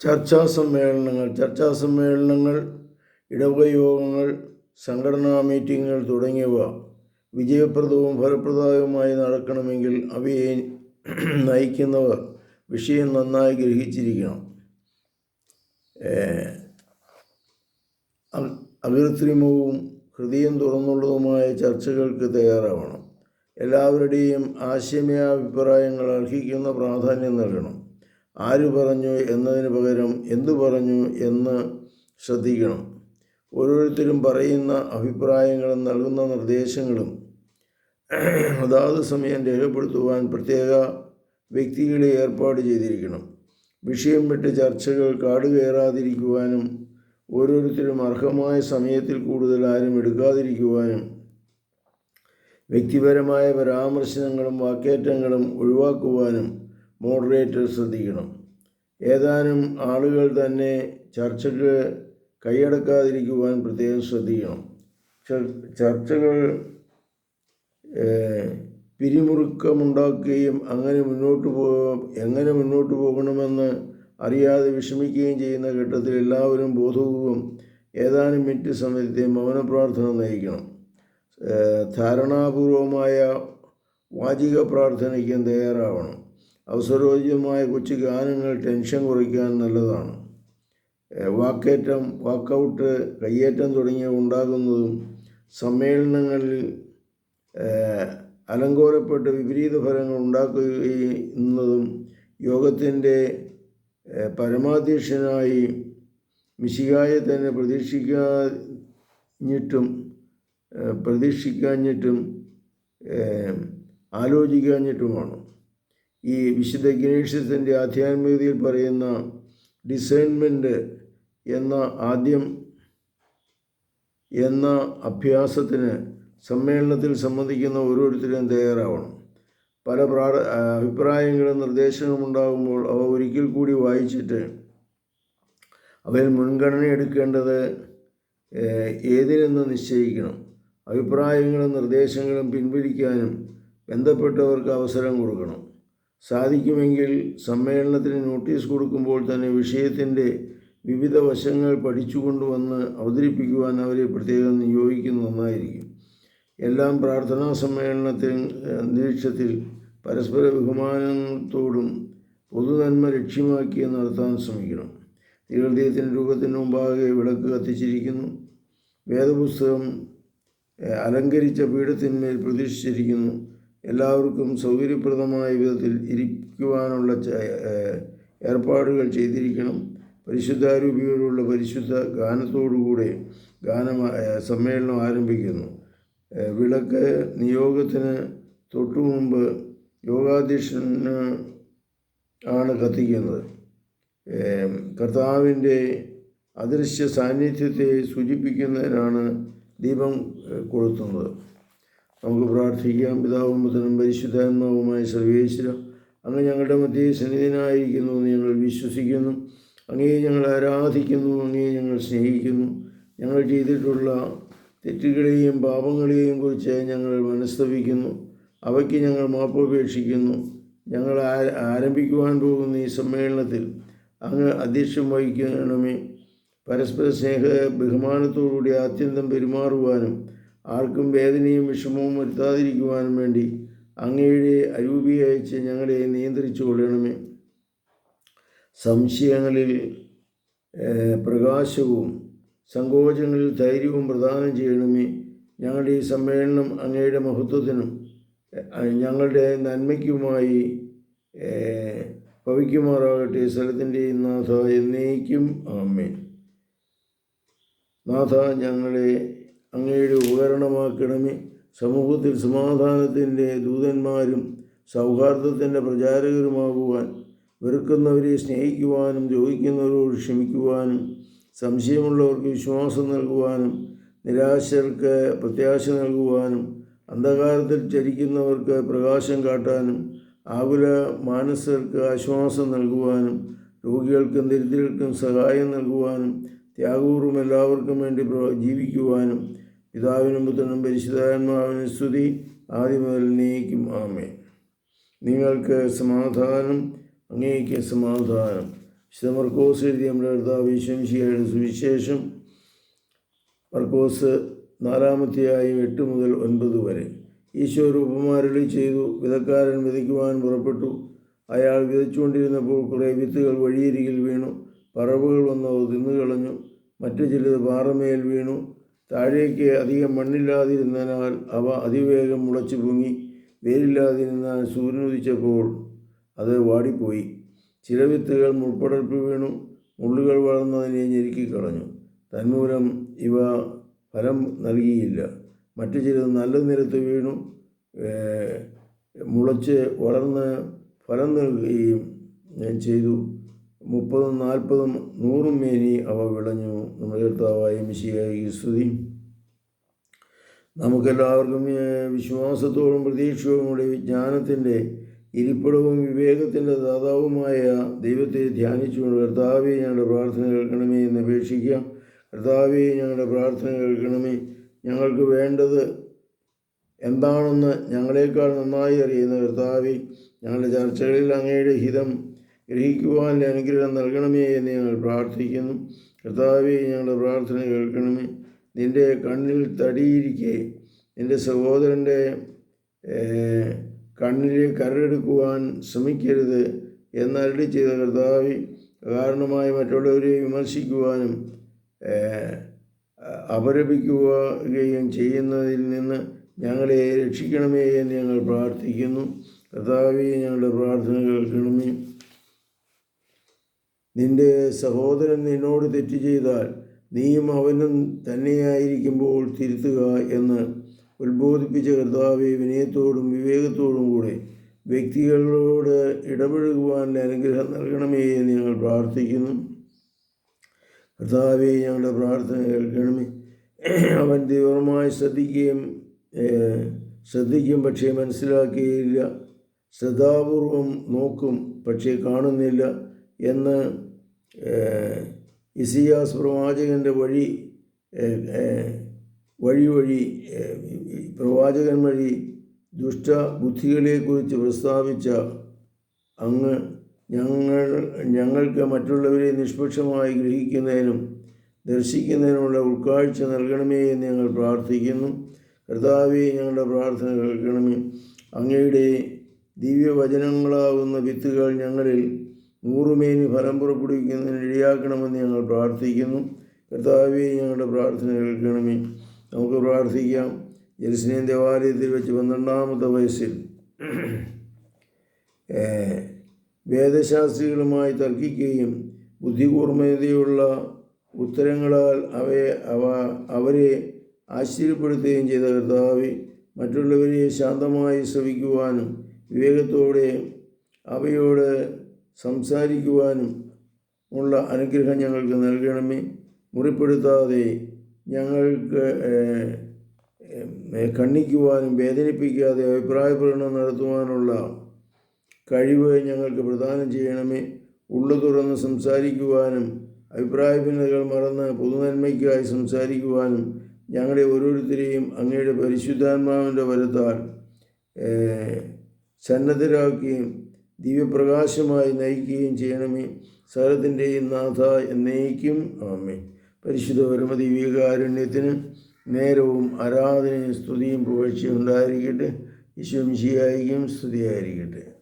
ചർച്ചാ സമ്മേളനങ്ങൾ ചർച്ചാ സമ്മേളനങ്ങൾ ഇടവക യോഗങ്ങൾ സംഘടനാ മീറ്റിങ്ങുകൾ തുടങ്ങിയവ വിജയപ്രദവും ഫലപ്രദവുമായി നടക്കണമെങ്കിൽ അവയെ നയിക്കുന്നവർ വിഷയം നന്നായി ഗ്രഹിച്ചിരിക്കണം. അകൃത്രിമവും ഹൃദയം തുറന്നുള്ളതുമായ ചർച്ചകൾക്ക് തയ്യാറാവണം. എല്ലാവരുടെയും ആശയമയാഭിപ്രായങ്ങൾ അർഹിക്കുന്ന പ്രാധാന്യം നൽകണം. ആര് പറഞ്ഞു എന്നതിന് പകരം എന്തു പറഞ്ഞു എന്ന് ശ്രദ്ധിക്കണം. ഓരോരുത്തരും പറയുന്ന അഭിപ്രായങ്ങളും നൽകുന്ന നിർദ്ദേശങ്ങളും അതാത് സമയം രേഖപ്പെടുത്തുവാൻ പ്രത്യേക വ്യക്തികളെ ഏർപ്പാട് ചെയ്തിരിക്കണം. വിഷയം വിട്ട് ചർച്ചകൾ കാടുകയറാതിരിക്കുവാനും ഓരോരുത്തരും അർഹമായ സമയത്തിൽ കൂടുതൽ ആരും എടുക്കാതിരിക്കുവാനും വ്യക്തിപരമായ പരാമർശങ്ങളും വാക്കേറ്റങ്ങളും ഒഴിവാക്കുവാനും മോഡറേറ്റർ ശ്രദ്ധിക്കണം. ഏതാനും ആളുകൾ തന്നെ ചർച്ചയ്ക്ക് കൈയടക്കാതിരിക്കുവാൻ പ്രത്യേകം ശ്രദ്ധിക്കണം. ചർച്ചകൾ പിരിമുറുക്കമുണ്ടാക്കുകയും അങ്ങനെ മുന്നോട്ട് പോ എങ്ങനെ മുന്നോട്ട് പോകണമെന്ന് അറിയാതെ വിഷമിക്കുകയും ചെയ്യുന്ന ഘട്ടത്തിൽ എല്ലാവരും ബോധപൂർവം ഏതാനും മിനിറ്റ് സമയത്തെ മൗന പ്രാർത്ഥന നയിക്കണം ധാരണാപൂർവമായ വാചിക പ്രാർത്ഥനയ്ക്കും തയ്യാറാവണം. അവസരോചിതമായ കൊച്ചു ഗാനങ്ങൾ ടെൻഷൻ കുറയ്ക്കാൻ നല്ലതാണ്. വാക്കേറ്റം വാക്കൗട്ട് കയ്യേറ്റം തുടങ്ങിയവ ഉണ്ടാകുന്നതും സമ്മേളനങ്ങളിൽ അലങ്കോലപ്പെട്ട് വിപരീത ഫലങ്ങൾ ഉണ്ടാക്കുന്നതും യോഗത്തിന്റെ പരമാധ്യക്ഷനായി മിശികായെ തന്നെ പ്രതീക്ഷിക്കാഞ്ഞിട്ടും പ്രതീക്ഷിക്കാഞ്ഞിട്ടും ആലോചിക്കാഞ്ഞിട്ടുമാണ്. ഈ വിശുദ്ധ ഗണേശത്തിന്റെ ആധ്യാത്മികതയിൽ പറയുന്ന ഡിസൈൻമെന്റ് എന്ന ആദ്യം എന്ന അഭ്യാസത്തിന് സമ്മേളനത്തിൽ സംബന്ധിക്കുന്ന ഓരോരുത്തരും തയ്യാറാവണം. പല പ്രാ അഭിപ്രായങ്ങളും നിർദ്ദേശങ്ങളും ഉണ്ടാകുമ്പോൾ അവ ഒരിക്കൽ കൂടി വായിച്ചിട്ട് അവയിൽ മുൻഗണന എടുക്കേണ്ടത് ഏതിനെന്ന് നിശ്ചയിക്കണം. അഭിപ്രായങ്ങളും നിർദ്ദേശങ്ങളും പിൻവലിക്കാനും ബന്ധപ്പെട്ടവർക്ക് അവസരം കൊടുക്കണം. സാധിക്കുമെങ്കിൽ സമ്മേളനത്തിന് നോട്ടീസ് കൊടുക്കുമ്പോൾ തന്നെ വിഷയത്തിന്റെ വിവിധ വശങ്ങൾ പഠിച്ചുകൊണ്ടുവന്ന് അവതരിപ്പിക്കുവാൻ അവരെ പ്രത്യേകം നിയോഗിക്കുന്നത് നന്നായിരിക്കും. എല്ലാം പ്രാർത്ഥനാ സമ്മേളനത്തിൽ അന്തരീക്ഷത്തിൽ പരസ്പര ബഹുമാനത്തോടും പൊതുനന്മ ലക്ഷ്യമാക്കി നടത്താൻ ശ്രമിക്കണം. തീർദയത്തിന്റെ രൂപത്തിന് മുമ്പാകെ വിളക്ക് കത്തിച്ചിരിക്കുന്നു. വേദപുസ്തകം അലങ്കരിച്ച പീഠത്തിന്മേൽ പ്രതീക്ഷിച്ചിരിക്കുന്നു എല്ലാവർക്കും സൗകര്യപ്രദമായ വിധത്തിൽ ഇരിക്കുവാനുള്ള ഏർപ്പാടുകൾ ചെയ്തിരിക്കണം. പരിശുദ്ധാരൂപിയോടുള്ള പരിശുദ്ധ ഗാനത്തോടുകൂടെ ഗാന സമ്മേളനം ആരംഭിക്കുന്നു. വിളക്ക് നിയോഗത്തിന് തൊട്ടു മുമ്പ് യോഗാധ്യക്ഷന് ആണ് കത്തിക്കുന്നത്. കർത്താവിന്റെ അദൃശ്യ സാന്നിധ്യത്തെ സൂചിപ്പിക്കുന്നതിനാണ് ദീപം കൊളുത്തുന്നത്. നമുക്ക് പ്രാർത്ഥിക്കാം. പിതാവും പുത്രനും പരിശുദ്ധാത്മാവുമായ സർവേശ്വര അങ്ങ് ഞങ്ങളുടെ മധ്യേ സന്നിധിനായിരിക്കുന്നു എന്ന് ഞങ്ങൾ വിശ്വസിക്കുന്നു. അങ്ങേ ഞങ്ങൾ ആരാധിക്കുന്നു അങ്ങേ ഞങ്ങൾ സ്നേഹിക്കുന്നു. ഞങ്ങൾ ചെയ്തിട്ടുള്ള തെറ്റുകളെയും പാപങ്ങളെയും കുറിച്ച് ഞങ്ങൾ മനസ്തപിക്കുന്നു അവയ്ക്ക് ഞങ്ങൾ മാപ്പപേക്ഷിക്കുന്നു ഞങ്ങൾ ആരംഭിക്കുവാൻ പോകുന്ന ഈ സമ്മേളനത്തിൽ അങ്ങ് അധ്യക്ഷം വഹിക്കണമേ. പരസ്പര സ്നേഹ ബഹുമാനത്തോടുകൂടി ആത്യന്തം പെരുമാറുവാനും ആർക്കും വേദനയും വിഷമവും വരുത്താതിരിക്കുവാനും വേണ്ടി അങ്ങയുടെ അരൂപി അയച്ച് ഞങ്ങളെ നിയന്ത്രിച്ചു കൊള്ളണമേ. സംശയങ്ങളിൽ പ്രകാശവും സങ്കോചങ്ങളിൽ ധൈര്യവും പ്രദാനം ചെയ്യണമേ. ഞങ്ങളുടെ ഈ സമ്മേളനം അങ്ങയുടെ മഹത്വത്തിനും ഞങ്ങളുടെ നന്മയ്ക്കുമായി ഭവിക്കുമാറാകട്ടെ. സ്ഥലത്തിന്റെ നാഥ എന്നേക്കും. ആമേൻ. നാഥ ഞങ്ങളെ അങ്ങയുടെ ഉപകരണമാക്കണമേ. സമൂഹത്തിൽ സമാധാനത്തിന്റെ ദൂതന്മാരും സൗഹാർദ്ദത്തിന്റെ പ്രചാരകരുമാകുവാൻ വെറുക്കുന്നവരെ സ്നേഹിക്കുവാനും ദ്രോഹിക്കുന്നവരോട് ക്ഷമിക്കുവാനും സംശയമുള്ളവർക്ക് വിശ്വാസം നൽകുവാനും നിരാശർക്ക് പ്രത്യാശ നൽകുവാനും അന്ധകാരത്തിൽ ചരിക്കുന്നവർക്ക് പ്രകാശം കാട്ടാനും ആകുല മാനസർക്ക് ആശ്വാസം നൽകുവാനും രോഗികൾക്കും ദരിദ്രർക്കും സഹായം നൽകുവാനും ത്യാഗപൂർവം എല്ലാവർക്കും വേണ്ടി പ്രവ- ജീവിക്കുവാനും പിതാവിനും പുത്രനും പരിശുദ്ധാത്മാവിനും സ്തുതി. ആദ്യം മുതൽ നീക്കും ആമേ നിങ്ങൾക്ക് സമാധാനം അങ്ങേക്ക് സമാധാനം. വിശുദ്ധ എഴുതിയ നമ്മുടെ കർത്താവ് ഈശ്വംശിയുടെ സുവിശേഷം മർക്കോസ് നാലാമത്തെയായും എട്ട് മുതൽ ഒൻപത് വരെ. ഈശോ ഒരു ഉപമാരളി ചെയ്തു വിതക്കാരൻ വിതയ്ക്കുവാൻ പുറപ്പെട്ടു. അയാൾ വിതച്ചുകൊണ്ടിരുന്നപ്പോൾ കുറേ വിത്തുകൾ വഴിയരികിൽ വീണു. പറവുകൾ വന്ന് അത് തിന്നുകളഞ്ഞു മറ്റു ചിലത് പാറമേൽ വീണു. താഴേക്ക് അധികം മണ്ണില്ലാതിരുന്നതിനാൽ അവ അതിവേഗം മുളച്ചു പൊങ്ങി. വേരില്ലാതിരുന്നാൽ സൂര്യനുദിച്ചപ്പോൾ അത് വാടിപ്പോയി. ചില വിത്തുകൾ മുൾപ്പടർപ്പ് വീണു. മുള്ളുകൾ വളർന്നതിനെ ഞെരുക്കിക്കളഞ്ഞു തന്മൂലം ഇവ ഫലം നൽകിയില്ല. മറ്റു ചിലത് നല്ല നിരത്ത് വീണു. മുളച്ച് വളർന്ന് ഫലം നൽകുകയും ചെയ്തു. മുപ്പതും നാൽപ്പതും നൂറും മേനി അവ വിളഞ്ഞു. നമ്മുടെ കർത്താവായ മിശിയായി സ്തുതി. നമുക്കെല്ലാവർക്കും വിശ്വാസത്തോടും പ്രതീക്ഷയോടും വിജ്ഞാനത്തിന്റെ ഇരിപ്പിടവും വിവേകത്തിന്റെ ദാതാവുമായ ദൈവത്തെ ധ്യാനിച്ചുകൊണ്ട് കർത്താവെ ഞങ്ങളുടെ പ്രാർത്ഥന കേൾക്കണമേ എന്ന് അപേക്ഷിക്കാം. കർത്താവെ ഞങ്ങളുടെ പ്രാർത്ഥന കേൾക്കണമേ. ഞങ്ങൾക്ക് വേണ്ടത് എന്താണെന്ന് ഞങ്ങളെക്കാൾ നന്നായി അറിയുന്ന കർത്താവെ ഞങ്ങളുടെ ചർച്ചകളിൽ അങ്ങയുടെ ഹിതം ഗ്രഹിക്കുവാനുള്ള അനുഗ്രഹം നൽകണമേ എന്ന് ഞങ്ങൾ പ്രാർത്ഥിക്കുന്നു. കർത്താവെ ഞങ്ങളുടെ പ്രാർത്ഥന കേൾക്കണമേ. നിന്റെ കണ്ണിൽ തടിയിരിക്കെ. നിന്റെ സഹോദരന്റെ കണ്ണിലെ കരടെടുക്കുവാൻ ശ്രമിക്കരുത് എന്നരളി ചെയ്ത കർത്താവി കാരണമായി മറ്റുള്ളവരെ വിമർശിക്കുവാനും അപരപിക്കുകയും ചെയ്യുന്നതിൽ നിന്ന് ഞങ്ങളെ രക്ഷിക്കണമേ എന്ന് ഞങ്ങൾ പ്രാർത്ഥിക്കുന്നു. കർത്താവെ ഞങ്ങളുടെ പ്രാർത്ഥന കേൾക്കണമേ. നിന്റെ സഹോദരൻ നിന്നോട് തെറ്റ് ചെയ്താൽ നീയും അവനും തന്നെയായിരിക്കുമ്പോൾ തിരുത്തുക എന്ന് ഉത്ബോധിപ്പിച്ച കർത്താവെ വിനയത്തോടും വിവേകത്തോടും കൂടെ വ്യക്തികളോട് ഇടപഴകുവാൻ അനുഗ്രഹം നൽകണമേ എന്ന് ഞങ്ങൾ പ്രാർത്ഥിക്കുന്നു. കർത്താവെ ഞങ്ങളുടെ പ്രാർത്ഥന കേൾക്കണമേ. അവൻ തീവ്രമായി ശ്രദ്ധിക്കുകയും ശ്രദ്ധിക്കും പക്ഷേ മനസ്സിലാക്കുകയില്ല ശ്രദ്ധാപൂർവം നോക്കും പക്ഷേ കാണുന്നില്ല എന്ന് ഇസിയാസ് പ്രവാചകന്റെ വഴി വഴി വഴി പ്രവാചകൻ വഴി ദുഷ്ട ബുദ്ധികളെക്കുറിച്ച് പ്രസ്താവിച്ച അങ്ങ് ഞങ്ങൾ ഞങ്ങൾക്ക് മറ്റുള്ളവരെ നിഷ്പക്ഷമായി ഗ്രഹിക്കുന്നതിനും ദർശിക്കുന്നതിനുമുള്ള ഉൾക്കാഴ്ച നൽകണമേ എന്ന് ഞങ്ങൾ പ്രാർത്ഥിക്കുന്നു. കർത്താവെ ഞങ്ങളുടെ പ്രാർത്ഥന കേൾക്കണമേ. അങ്ങയുടെ ദിവ്യവചനങ്ങളാകുന്ന വിത്തുകൾ ഞങ്ങളിൽ നൂറുമേനി ഫലം പുറപ്പെടുവിക്കുന്നതിന് ഇടയാക്കണമെന്ന് ഞങ്ങൾ പ്രാർത്ഥിക്കുന്നു. കർത്താവെ ഞങ്ങളുടെ പ്രാർത്ഥന കേൾക്കണമേ. നമുക്ക് പ്രാർത്ഥിക്കാം. ജെറുസലേം ദേവാലയത്തിൽ വെച്ച് പന്ത്രണ്ടാമത്തെ വയസ്സിൽ വേദശാസ്ത്രികളുമായി തർക്കിക്കുകയും ബുദ്ധികൂർമ്മതയുള്ള ഉത്തരങ്ങളാൽ അവയെ അവ അവരെ ആശ്ചര്യപ്പെടുത്തുകയും ചെയ്ത കർത്താവ് മറ്റുള്ളവരെ ശാന്തമായി ശ്രവിക്കുവാനും വിവേകത്തോടെ അവയോട് സംസാരിക്കുവാനും ഉള്ള അനുഗ്രഹം ഞങ്ങൾക്ക് നൽകണമേ. മുറിപ്പെടുത്താതെ ഞങ്ങൾക്ക് ഖണ്ഡിക്കുവാനും വേദനിപ്പിക്കാതെ അഭിപ്രായ പ്രകടനം നടത്തുവാനുള്ള കഴിവ് ഞങ്ങൾക്ക് പ്രദാനം ചെയ്യണമേ. ഉള്ളു തുറന്ന് സംസാരിക്കുവാനും അഭിപ്രായ ഭിന്നതകൾ മറന്ന് പൊതുനന്മയ്ക്കായി സംസാരിക്കുവാനും ഞങ്ങളെ ഓരോരുത്തരെയും അങ്ങയുടെ പരിശുദ്ധാത്മാവിന്റെ വരത്താൽ സന്നദ്ധരാക്കുകയും ദിവ്യപ്രകാശമായി നയിക്കുകയും ചെയ്യണമേ. സകലത്തിന്റെയും നാഥ എന്നേക്കും. ആമേ പരിശുദ്ധ പരമദിവ്യകാരുണ്യത്തിന് നേരവും ആരാധനയും സ്തുതിയും പുകഴ്ചയും ഉണ്ടായിരിക്കട്ടെ. ഈശോ സ്തുതിയായിരിക്കട്ടെ.